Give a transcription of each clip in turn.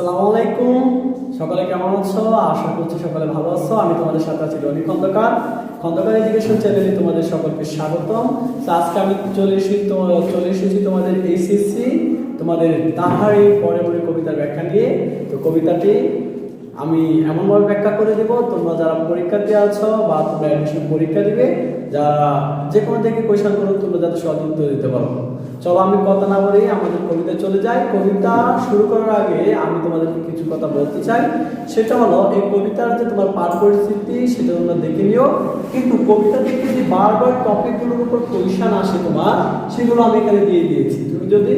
সালামু আলাইকুম। সকালে কেমন আছো? আশা করছি সকালে ভালো আছো। আমি তোমাদের সাথে আছি রনি খন্দকার। খন্দকার এডুকেশন চ্যানেলে তোমাদের সকলকে স্বাগতম। আজকে আমি চলে এসেছি তো- চলে এসেছি তোমাদের এইচএসসি তোমাদের তাহারি পরে পরে কবিতার ব্যাখ্যা নিয়ে। তো কবিতাটি আমি এমনভাবে ব্যাখ্যা করে দেব, তোমরা যারা পরীক্ষাতে আছো বা তোমরা অ্যাডমিশন পরীক্ষা দিবে, যারা যে কোনো থেকে কোয়েশন করো তোমরা যাতে সঠিক দিতে পারো। চলো আমি কথা না বলি আমাদের কবিতা চলে যাই কবিতা শুরু করার আগে আমি তোমাদেরকে কিছু কথা বলতে চাই। সেটা হলো, এই কবিতার যে তোমার পাঠ পরিস্থিতি, সেটা তোমরা দেখে নিও। কিন্তু কবিতা থেকে যে বারবার টপিকগুলোর উপর কোয়েশন আসে তোমার, সেগুলো আমি এখানে দিয়ে দিয়েছি। তুমি যদি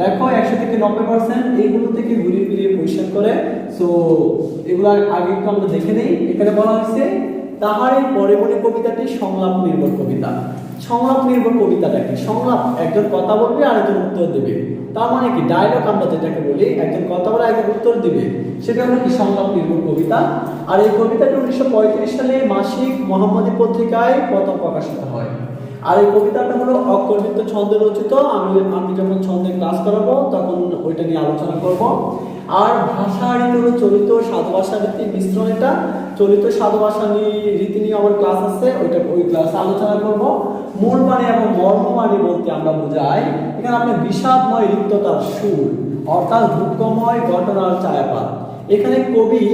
দেখো, একশো থেকে নব্বই পার্সেন্ট এইগুলো থেকে ঘুরিয়ে ফিরিয়ে কোয়েশন করে। সো এগুলো আগে একটু আমরা দেখে নিই। এখানে বলা হয়েছে, তাহার এই পরে মনে কবিতাটি সংলাপ নির্ভর কবিতা। সংলাপ নির্ভর কবিতা কি সংলাপ, একজন কথা বলবে আর একজন উত্তর দেবে। তার মানে কি? ডায়লগ আমরা যেটাকে বলি, একজন কথা বলে একজন উত্তর দিবে। সেটা হলো কি সংলাপ নির্ভর কবিতা। আর এই কবিতাটি উনিশশো পঁয়ত্রিশ সালে মাসিক মোহাম্মদী পত্রিকায় প্রথম প্রকাশিত হয়। আর এই কবিতাটা হলো অক্ষরবৃত্ত ছন্দে রচিত। আমি আমি যখন ছন্দে ক্লাস করাবো, তখন ওইটা নিয়ে আলোচনা করব। আর ভাষা হলো চলিত সাধু ভাষা, রীতি মিশ্রণ এটা। চলিত সাধু ভাষা রীতি নিয়ে আমার ক্লাস আছে, ওইটা ওই ক্লাসে আলোচনা করব। মূল মানে এবং মর্মমানি বলতে আমরা বোঝাই, এখানে আপনার বিষাদময় রিক্ততার সুর, অর্থাৎ দুঃখময় ঘটনার ছায়াপাত। এখানে কবি,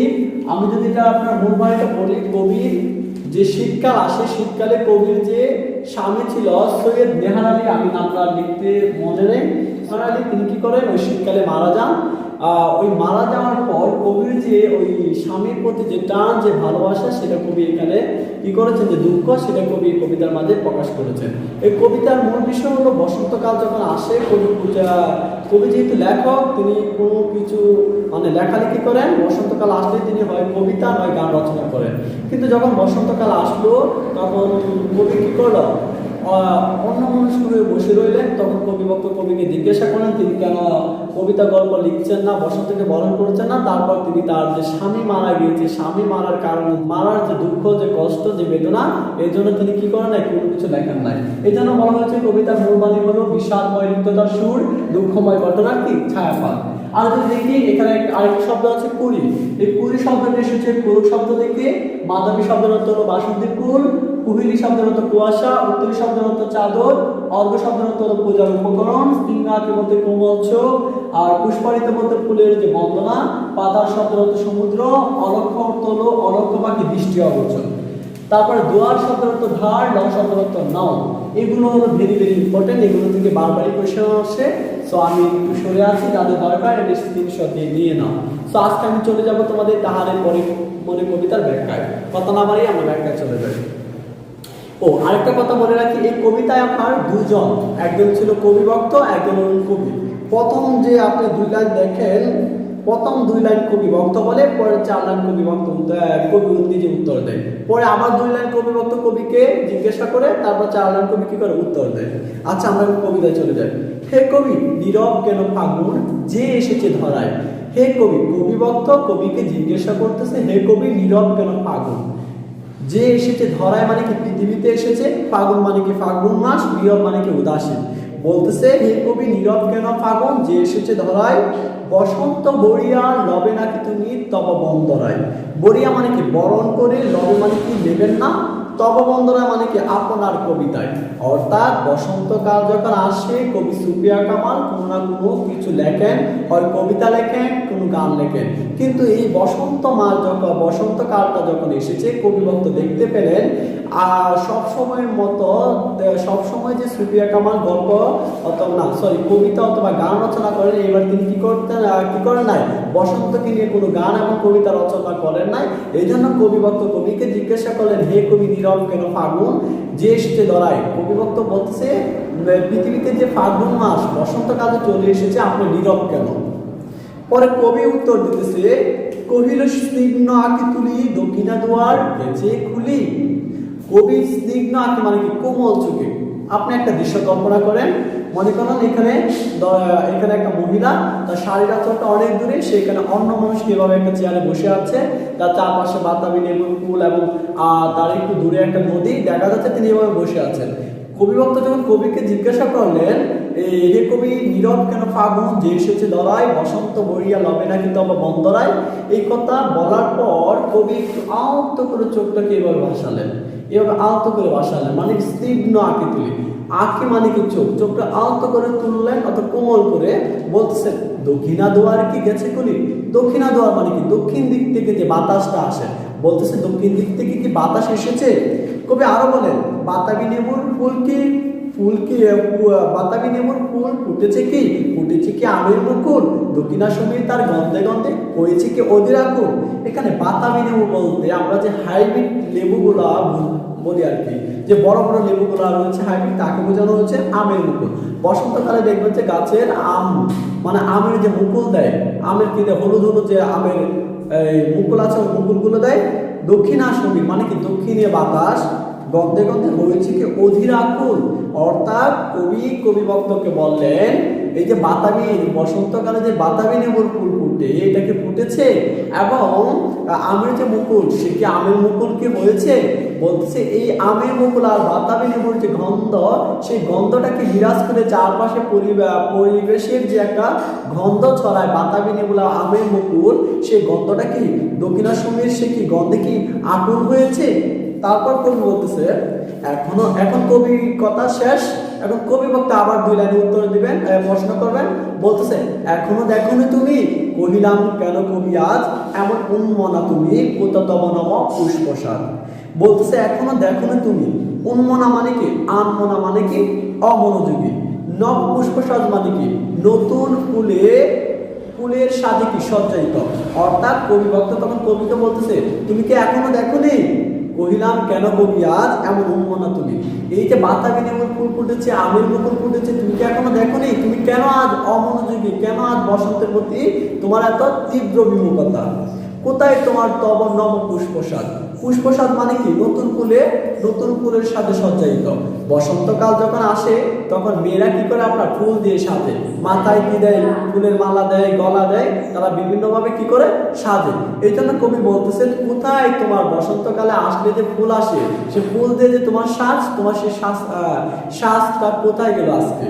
আমি যদি এটা আপনার মূল বাণীটা বলি কবির যে শীতকাল আসে, শীতকালে কবির যে স্বামী ছিল সৈয়দ নেহার আলী, আমি নামটা লিখতে মনে নেই। নেহার আলী তিনি কি করেন? ওই শীতকালে মারা যান। ওই মারা যাওয়ার পর কবির যে ওই স্বামীর প্রতি যে টান, যে ভালোবাসা, সেটা কবি এখানে কি করেছেন? যে দুঃখ, সেটা কবি কবিতার মাঝে প্রকাশ করেছেন। এই কবিতার মূল বিষয় হলো বসন্তকাল যখন আসে, কবি পূজা- কবি যেহেতু লেখক, তিনি কোনো কিছু মানে লেখালেখি করেন, বসন্তকাল আসলে তিনি হয় কবিতা, নয় গান রচনা করেন। কিন্তু যখন বসন্তকাল আসলো, তখন কবি কি করল? অন্য মানুষ হয়ে বসে রইলেন। তখন কবি বক্ত কবিকে জিজ্ঞাসা করেন, তিনি কেন কবিতা গল্প লিখছেন না, বসন্তকে বরণ করছেন না? তারপর তিনি তার যে স্বামী মারা গিয়েছে, স্বামী মারার কারণে, মারার যে দুঃখ, যে কষ্ট, যে বেদনা এই জন্য তিনি কি করেন নাই? কোনো কিছু লেখেন নাই। এই জন্য বলা হয়েছে, কবিতার মূলবাণী হলো বিষাদময় লিপ্ততার সুর, দুঃখময় ঘটনার কি? ছায়াপাত আর যদি দেখি, এখানে আরেকটা শব্দ আছে, কুড়ি। এই কুড়ি শব্দটা এসেছে কুরু শব্দ থেকে মাধবী শব্দের অর্থ হলো, বাসন্তী ফুল। কুহিলি শব্দের অর্থ কুয়াশা, উত্তরী শব্দের অর্থ চাদর অর্ঘ শব্দের অর্থ পূজার উপকরণ স্তিঙ্গাকে বলতে কোমল চোখ, আর পুষ্পারিত বলতে ফুলের যে বন্দনা, পাতার শব্দের অর্থ সমুদ্র অলক্ষ অর্থ হলো অলক্ষ বাকি দৃষ্টি অগোচর। তারপরে দোয়ার শব্দের অর্থ ধার লং শব্দের অর্থ নাও এগুলো হলো ভেরি ভেরি ইম্পর্টেন্ট এগুলো থেকে বারবারই কোয়েশ্চেন আসে। সো আমি একটু সরে আছি যাদের দরকার এটা স্ক্রিনশট দিয়ে নিয়ে নাও। সো আজকে আমি চলে যাব তোমাদের তাহারের পরে পরে কবিতার ব্যাখ্যায়। কথা না বাড়িয়ে আমরা ব্যাখ্যায় চলে যাই। ও, আরেকটা কথা বলে রাখি, এই কবিতায় আপনার দুজন একজন ছিল কবি ভক্ত একজন কবি। প্রথম যে আপনি দুই লাইন দেখেন, প্রথম দুই লাইন কবি ভক্ত বলে পরে চার লাইন কবি ভক্ত কবি নিজে উত্তর দেয়। পরে আবার দুই লাইন কবি ভক্ত কবিকে জিজ্ঞাসা করে, তারপর চার লাইন কবি কি করে উত্তর দেয়। আচ্ছা আমরা কবিতায় চলে যাই। হে কবি, নীরব কেন ফাগুন যে এসেছে ধরায়। হে কবি কবি ভক্ত কবিকে জিজ্ঞাসা করতেছে, হে কবি, নীরব কেন ফাগুন যে এসেছে ধরায় মানে কি পৃথিবীতে এসেছে? ফাগুন মানে কি ফাগুন মাস নীরব মানে কি উদাসীন। বলতেছে, হে কবি নীরব কেন ফাগুন? যে এসেছে ধরায়, বসন্ত বরিয়া লবে নাকি তুমি তব বন্দরায় বরিয়া মানে কি বরণ করে, লবে মানে কি নেবেন না? তব বন্দরায় মানে কি আপনার কবিতায়। অর্থাৎ বসন্তকাল যখন আসে, কবি সুফিয়া কামাল কোনো না কোনো কিছু লেখেন, হয় কবিতা লেখেন, কোনো গান লেখেন। কিন্তু এই বসন্ত মাল যখন, বসন্তকালটা যখন এসেছে কবি ভক্ত দেখতে পেলেন আর সবসময়ের মতো সব সময় যে সুফিয়া কামাল গল্প অথবা না সরি কবিতা অথবা গান রচনা করেন এবার তিনি কি করতেন কি করেন নাই? বসন্তকে নিয়ে কোনো গান এবং কবিতা রচনা করেন নাই। এই জন্য কবিভক্ত কবিকে জিজ্ঞাসা করলেন, হে কবি নীরব, কেন ফাগুন? যে এসেছে ধরায় কবি ভক্ত বলছে পৃথিবীতে যে ফাগুন মাস বসন্তকালে চলে এসেছে, আপনি নীরব কেন? পরে কবি উত্তর দিতেছে, কহিল, স্নিগ্ন আঁকি তুলি, দক্ষিণা দুয়ার গেছে খুলি। কবি স্নিগ্ন আঁকি মানে কি কোমল চোখে। আপনি একটা দৃশ্য কল্পনা করেন। মনে করেন এখানে এখানে একটা মহিলা, তার শাড়ির আঁচলটা অনেক দূরে, সে এখানে অন্য মানুষ কীভাবে একটা চেয়ারে বসে আছে, তার চারপাশে বাতাবি লেবু ফুল এবং তার একটু দূরে একটা নদী, দেখা যাচ্ছে তিনি এভাবে বসে আছেন। কবিভক্ত যখন কবিকে জিজ্ঞাসা করলেন হে কবি, নীরব কেন ফাগুন, যে এসেছে দলায় বসন্ত বরিয়া লবে না কিন্তু আবার বন্দরায়? এই কথা বলার পর কবি একটু আহত করে চোখটাকে এভাবে ভাসালেন। এভাবে আহত করে ভাসালেন। মানে স্নিগ্ন আঁকে তুলি আঁকে মানে কি চোখ। চোখটা আহত করে তুললেন, অত কোমল করে বলতেছেন, দক্ষিণা দোয়ার কি গেছে কলি? দক্ষিণা দোয়ার মানে কি? দক্ষিণ দিক থেকে যে বাতাসটা আসে। বলতেছে দক্ষিণ দিক থেকে কি বাতাস এসেছে? কবি আরও বলেন, বাতাবি লেবুর ফুল কি? ফুল কি বাতাবি লেবুর ফুল ফুটেছে কি? ফুটেছে কি আমের মুকুল দক্ষিণা সমীর তার গন্ধে গন্ধে হয়েছে কি অধীর আকুল এখানে বাতাবি লেবু বলতে আমরা যে হাইব্রিড লেবুগুলা বলি আর কি, যে বড় বড় লেবুগুলো রয়েছে হাইব্রিড, তাকে বোঝানো হচ্ছে আমের মুকুল বসন্তকালে দেখবেন যে গাছের আম মানে আমের যে মুকুল দেয়, আমের কি হলুদ হলুদ যে আমের, এই মুকুল আছে, ওই মুকুলগুলো দেয়। দক্ষিণাসমী মানে কি দক্ষিণে বাতাস, গন্ধে গন্ধে হয়েছে কি অধীর আকুল অর্থাৎ কবি কবি ভক্তকে বললেন এই যে বাতাবি, বসন্তকালে যে বাতাবি নেবুর ফুল ফুটে, এটাকে ফুটেছে এবং আমের যে মুকুল, সে কি আমের মুকুল কি হয়েছে বলতেছে, এই আমের মুকুল আর বাতাবি নেবুর যে গন্ধ, সেই গন্ধটাকে বিরাজ করে চারপাশে পরিবে- পরিবেশের যে একটা গন্ধ ছড়ায় বাতাবি আর আমের মুকুল, সেই গন্ধটা কি দক্ষিণাসমীর সে কি গন্ধে কি আকুল হয়েছে? তারপর কবি বলতেছে, এখনও, এখন কবি কথা শেষ এখন কবি বক্তা আবার দুই লাইনে উত্তর দিবেন প্রশ্ন করবেন, বলতেছে, এখনও দেখোনি তুমি? কহিলাম, কেন কবি আজ? এমন উন্মনা তুমি তব নম পুষ্পসাদ বলতেছে, এখনও দেখোনি তুমি? উন্মনা মানে কি? আনমনা মানে কি? অমনোযোগী। নব পুষ্পসাজ মানে কি? নতুন ফুলে, ফুলের সাথে কি সজ্জায়িত? অর্থাৎ কবি ভক্ত তখন কবিকে বলতেছে, তুমি কি এখনও দেখোনি? কহিলাম, কেন কবি আজ? এমন উন্মনা তুমি। এই যে বাতাবি নেমন ফুল ফুটেছে, আমের মুকুল ফুটেছে, তুমি কি এখনও দেখো নি তুমি কেন আজ অমনোযোগী? কেন আজ বসন্তের প্রতি তোমার এত তীব্র বিমুখতা? কোথায় তোমার তব নব পুষ্পসাদ পুষ্পসাদ মানে কি? নতুন ফুলে নতুন ফুলের সাথে সজ্জায়িত। বসন্তকাল যখন আসে, তখন মেয়েরা কি করে আপনার ফুল দিয়ে সাজে? মাথায় কি দেয়? ফুলের মালা দেয়, গলা দেয়, তারা বিভিন্নভাবে কি করে? সাজে। এই জন্য কবি বলতেছেন, কোথায় তোমার বসন্তকালে আসলে যে ফুল আসে? সে ফুল দিয়ে যে তোমার সাজ, তোমার সে সাজ সাজটা কোথায় গেল আজকে?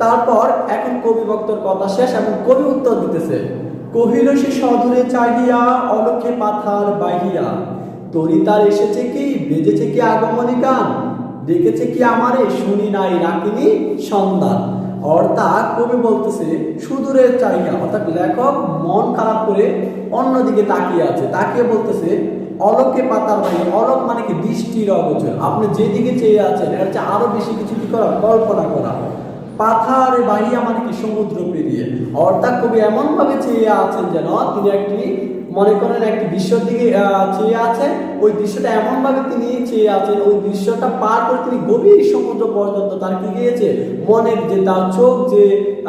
তারপর এখন কবি বক্তর কথা শেষ, এখন কবি উত্তর দিতেছে, কহিল সে সদূরে চাহিয়া অলক্ষে পাথার বাহিয়া তরি তার এসেছে কি, বেজেছে কি আগমনী গান ডেকেছে কি আমারে? শুনি নাই, রাখিনি সন্ধান। অর্থাৎ কবি বলতেছে, সুদূরের চাহিয়া অর্থাৎ লেখক মন খারাপ করে অন্যদিকে তাকিয়ে আছে। তাকিয়ে বলতেছে অলকে পাতার বাইরে অলক মানে কি? দৃষ্টির অগোচর। আপনি যেদিকে চেয়ে আছেন, এর চেয়ে আরও বেশি কিছু কি করা কল্পনা করা। পাথার বাহিয়া মানে কি? সমুদ্র পেরিয়ে। অর্থাৎ কবি এমন ভাবে চেয়ে আছেন যেন তিনি একটি মনে করেন একটি দৃশ্যর দিকে চেয়ে আছে ওই দৃশ্যটা এমন ভাবে তিনি চেয়ে আছেন, ওই দৃশ্যটা পার করে তিনি গভীর সমুদ্র পর্যন্ত তার কি গিয়েছে? মনের যে তার চোখ যে,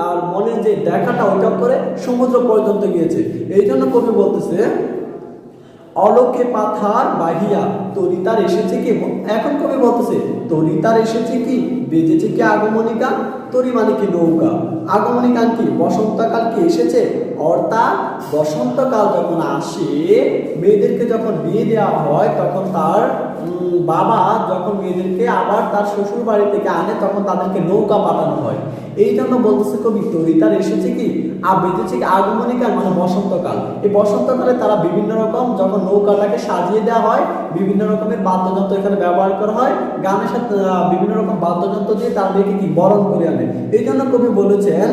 আর মনের যে দেখাটা ওটা করে সমুদ্র পর্যন্ত গিয়েছে। এই জন্য কবি বলতেছে অলোকে পাথার বাহিয়া তরিতার এসেছে কি? এখন কবি বলতেছে, তরিতার এসেছে কি? বেজেছে কি আগমনী গান তরি মানে কি নৌকা। আগমনী গান কি? বসন্তকাল কি এসেছে? অর্থাৎ বসন্তকাল যখন আসে, মেয়েদেরকে যখন বিয়ে দেওয়া হয়, তখন তার বাবা যখন মেয়েদেরকে আবার তার শ্বশুর বাড়ি থেকে আনে, তখন তাদেরকে নৌকা পাঠানো হয়। এই জন্য বলতেছে কবি, তরিতার এসেছে কি? আর বেঁচেছে কি? আগমনীকাল মানে বসন্তকাল। এই বসন্তকালে তারা বিভিন্ন রকম যখন নৌকাটাকে সাজিয়ে দেওয়া হয়, বিভিন্ন রকমের বাদ্যযন্ত্র এখানে ব্যবহার করা হয়। গানের সাথে বিভিন্ন রকম বাদ্যযন্ত্র দিয়ে তাদেরকে কি? বরণ করে আনে। এই জন্য কবি বলেছেন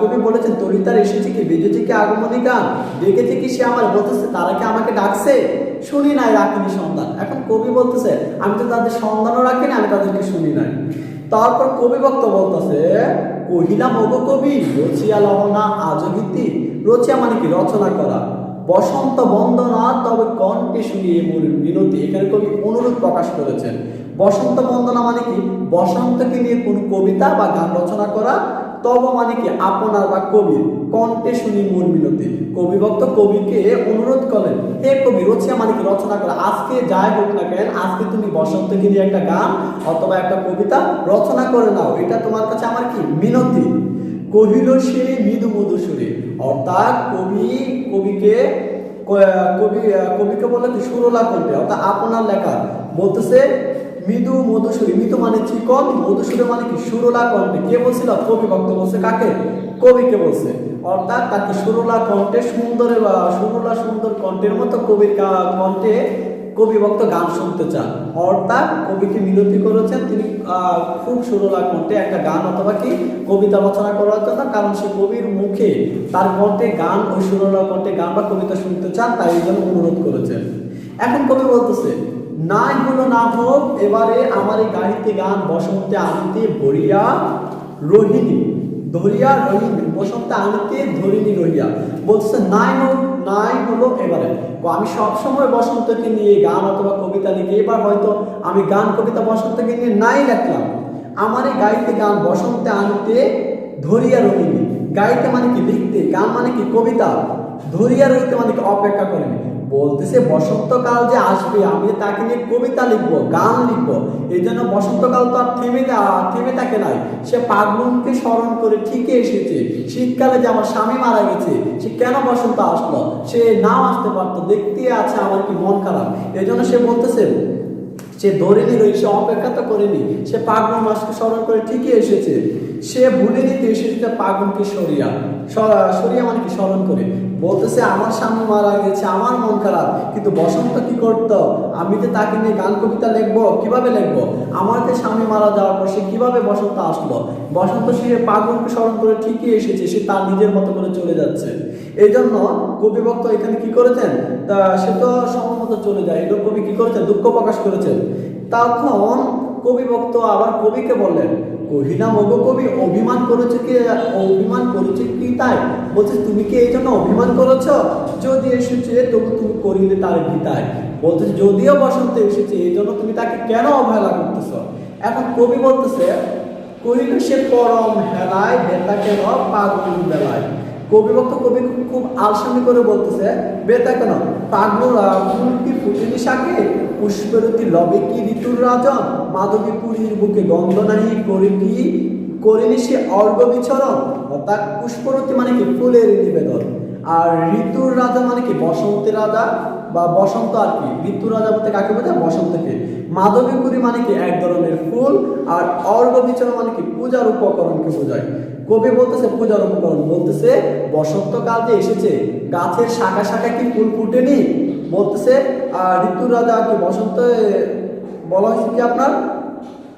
কবি বলেছেন, তরিতার এসেছে কি? বেঁচেছে কি আগমনী গান ডেকেছে কি সে আমার? বলতেছে, তারা কি আমাকে ডাকছে? শুনি নাই রাখিনি সন্ধান এখন কবি বলতেছে, আমি তো তাদের সন্ধানও রাখিনি, আমি তাদেরকে শুনি নাই। তারপর কবি বক্ত বলতেছে কহিলাম ওগো কবি, রচিয়া লহনা আজগীতি রচিয়া মানে কি? রচনা করা। বসন্ত বন্দনা, তবে কণ্ঠে শুনিয়ে মোর মিনতি। এখানে কবি অনুরোধ প্রকাশ করেছেন। বসন্ত বন্দনা মানে কি? বসন্তকে নিয়ে কোনো কবিতা বা গান রচনা করা তব মানে কি আপনার বা কবির। কণ্ঠে শুনি মন মিনতি। কবি ভক্ত কবিকে অনুরোধ করেন, হে কবি, রচিয়া মানে কি রচনা করা। আজকে যাই হোক না কেন, আজকে তুমি বসন্তকে নিয়ে একটা গান অথবা একটা কবিতা রচনা করে নাও। এটা তোমার কাছে আমার কি? মিনতি। কহিল সে মৃদু মধু সুরে, অর্থাৎ কবি, কবিকে কবি, কবিকে বলে সুরলা করবে? অর্থাৎ আপনার লেখা বলতেছে মৃদু মধুসূরি মৃদু মানে চিকন মধুসূরি মানে কি? সুরলা কণ্ঠে। কে বলছিল? কবি ভক্ত বলছে। কাকে? কবিকে বলছে? অর্থাৎ তাকে সুরলা কণ্ঠে, সুন্দর সুরলা সুন্দর কণ্ঠের মতো কবির কণ্ঠে কবি ভক্ত গান শুনতে চান। অর্থাৎ কবিকে মিনতি করেছেন, তিনি খুব সুরলা কণ্ঠে একটা গান অথবা কি কবিতা রচনা করার জন্য কারণ সে কবির মুখে তার কণ্ঠে গান ওই সুরলা কণ্ঠে গান বা কবিতা শুনতে চান, তাই জন্য অনুরোধ করেছেন। এখন কবি বলতেছে নাই হলো না হোক, এবারে আমার এই গাড়িতে গান, বসন্তে আনিতে ভরিয়া রোহিণী, ধরিয়া রোহিণী, বসন্তে আনিতে ধরিণী রহিয়া বলছে নাই হোক নাই হলো এবারে। আমি সবসময় বসন্তকে নিয়ে গান অথবা কবিতা লিখি। এবার হয়তো আমি গান, কবিতা, বসন্তকে নিয়ে নাই লিখলাম। আমার এই গাইতে গান, বসন্তে আনতে ধরিয়া রহিণী। গাইতে মানে কি লিখতে, গান মানে কি কবিতা? ধরিয়া রইতে মানে কি অপেক্ষা করেনি। বলতেছে, বসন্তকাল যে আসবে, আমি তাকে নিয়ে কবিতা লিখব, গান লিখব। এই জন্য বসন্তকাল তো আর থেমে থেমে থাকে নাই। সে পাগলুনকে স্মরণ করে ঠিকই এসেছে। শীতকালে যে আমার স্বামী মারা গেছে, সে কেন বসন্ত আসলো? সে নাও আসতে পারতো, দেখতে আছে আমার কি মন খারাপ। এই জন্য সে বলতেছে, সে ধরেনি রই সে অপেক্ষা তো করেনি। সে পাগল মাসকে স্মরণ করে ঠিকই এসেছে। সে ভুলে নিতে এসেছে পাগলকে সরিয়া। সরিয়া মানে কি? স্মরণ করে। বলতেছে, আমার স্বামী মারা গেছে, আমার মন খারাপ। কিন্তু বসন্ত কি করতো? আমি যে তাকে নিয়ে গান কবিতা লিখব, কীভাবে লিখব? আমার যে স্বামী মারা যাওয়ার পর সে কীভাবে বসন্ত আসলো? বসন্ত সে পাগলকে স্মরণ করে ঠিকই এসেছে, সে তার নিজের মতো করে চলে যাচ্ছে। এই জন্য কবি ভক্ত এখানে কি করেছেন? তা সে তো সময় চলে যায়। এটা কবি কি করেছেন? দুঃখ প্রকাশ করেছেন। তখন কবি ভক্ত আবার কবিকে বললেন কহিনা মগ কবি অভিমান করেছে কি? অভিমান করেছে কি তাই? বলছে, তুমি কি এই জন্য অভিমান করেছ? যদি এসেছে, তবু তুমি করিলে তার গীতায় বলছে, যদিও বসন্ত এসেছে, এই জন্য তুমি তাকে কেন অবহেলা করতেছ? এখন কবি বলতেছে, কহিল সে পরম হেলায় বেতা কেন পাগল বেলায়। কবি ভক্ত কবি খুব- আলসামি করে বলতেছে বেতা কেন পাগল ফুল কি ফুটিনি শাকে, পুষ্পরতি লবে কি ঋতুর রাজন? মাধবী পুরীর বুকে গন্ধ নাহি করে কি করিনি সে অর্ঘ বিচরণ? অর্থাৎ পুষ্পরতি মানে কি ফুলের নিবেদন। আর ঋতুর রাজা মানে কি বসন্তের রাজা? বা বসন্ত আর কি? ঋতু রাজা বলতে কাকে বোঝায়? বসন্তকে। মাধবীপুরী মানে কি এক ধরনের ফুল, আর অর্ঘ বিচরণ মানে কি পূজার উপকরণকে বোঝায়। কবি বলতেছে পূজার উপকরণ বলতেছে বসন্তকাল যে এসেছে গাছের শাখা শাখা কি ফুল ফুটেনি? বলতেছে আহ, ঋতুর রাজা কি বসন্ত বলা হয়েছে কি আপনার?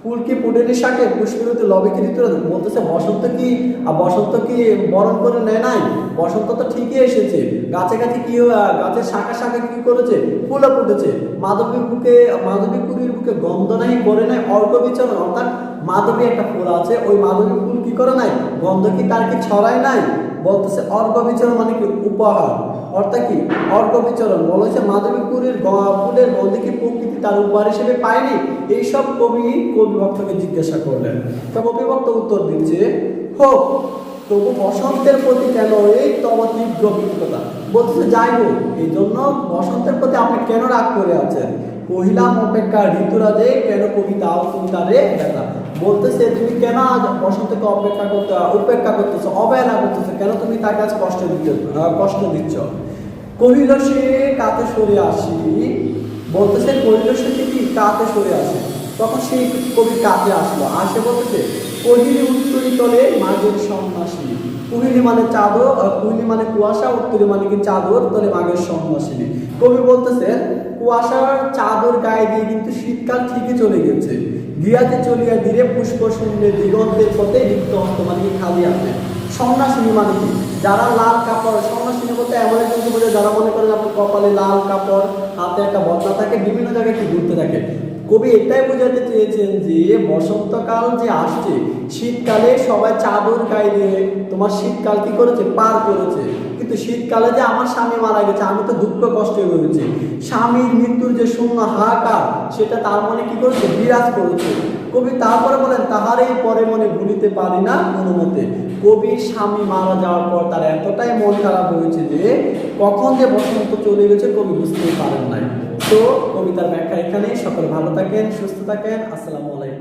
ফুল কি ফুটেনি শাকে পুষ্পরতে লবে কি ঋতুর রাজা? বলতেছে বসন্ত কি আর বসন্ত কি বরণ করে নেয় নাই? বসন্ত তো ঠিকই এসেছে। গাছে গাছে কি গাছের শাখা শাখা কি করেছে? ফুলও ফুটেছে। মাধবী বুকে মাধবী পুরীর বুকে গন্ধ নাই করে নাই অর্ঘ বিচরণ অর্থাৎ মাধবী একটা ফুল আছে ওই মাধবী ফুল কি করে নাই? গন্ধ কি তার কি ছড়ায় নাই? বলতেছে অর্ঘ বিচরণ মানে কি উপহার? অর্থাৎ কি? অর্ঘ বিচরণ। বলেছে মাধবীপুরের ফুলের গন্ধে কি প্রকৃতি তার উপহার হিসেবে পায়নি? এইসব কবি কবি ভক্তকে জিজ্ঞাসা করলেন। তা কবি ভক্ত উত্তর দিচ্ছে হোক, তবু বসন্তের প্রতি কেন এই তব তীব্র বিকৃততা? বলতেছে, যাই হোক এই জন্য বসন্তের প্রতি আপনি কেন রাগ করে আছেন? কহিলাম, অপেক্ষা ঋতুরাজে কেন কবিতা কবিতা রে ব্যথা? বলতেছে, তুমি কেন আজ বসন্তকে অপেক্ষা করতে, উপেক্ষা করতেছো, অবহেলা করতেছো? কেন তুমি তার কাছে কষ্ট দিচ্ছ কষ্ট দিচ্ছ? কহিল সে কাতে সরে আসি। বলতেছে, কহিল সে কি কাতে সরে আসে। তখন সেই কবি কাতে আসলো, আসে বলতেছে, কহিলি উত্তরী তলে মাঘের সন্ন্যাসিনী কুহিলি মানে চাদর কুহিলি মানে কুয়াশা, উত্তরি মানে কি চাদর, তলে মাঘের সন্ন্যাসিনী কবি বলতেছে, কুয়াশার চাদর গায়ে দিয়ে কিন্তু শীতকাল ঠিকই চলে গেছে। গিয়াতে চলিয়া ধীরে পুষ্প শূন্যে দিগন্তের পথে রিক্ত হস্ত মানে কি খালি আছে সন্ন্যাসিনী মানে কি? যারা লাল কাপড় সন্ন্যাসিনী বলতে এমন একজন বোঝে যারা মনে করেন আপনার কপালে লাল কাপড়, হাতে একটা বদলা থাকে, বিভিন্ন জায়গায় কি ঘুরতে থাকে? কবি এটাই বোঝাতে চেয়েছেন যে বসন্তকাল যে আসছে, শীতকালে সবাই চাদর গায়ে দিয়ে তোমার শীতকাল কি করেছে? পার করেছে। কিন্তু শীতকালে যে আমার স্বামী মারা গেছে, আমি তো দুঃখ কষ্টে রয়েছে। স্বামীর মৃত্যুর যে শূন্য হাহাকার, সেটা তার মনে কি করেছে? বিরাজ করেছে। কবি তারপরে বলেন, তাহারই পরে মনে ভুলিতে পারি না কোনো মতে কবির স্বামী মারা যাওয়ার পর তার এতটাই মন খারাপ হয়েছে যে, কখন যে বসন্ত চলে গেছে কবি বুঝতেই পারেন নাই। তো কবিতার ব্যাখ্যা এখানেই। সকল ভালো থাকেন, সুস্থ থাকেন। আসসালামু আলাইকুম।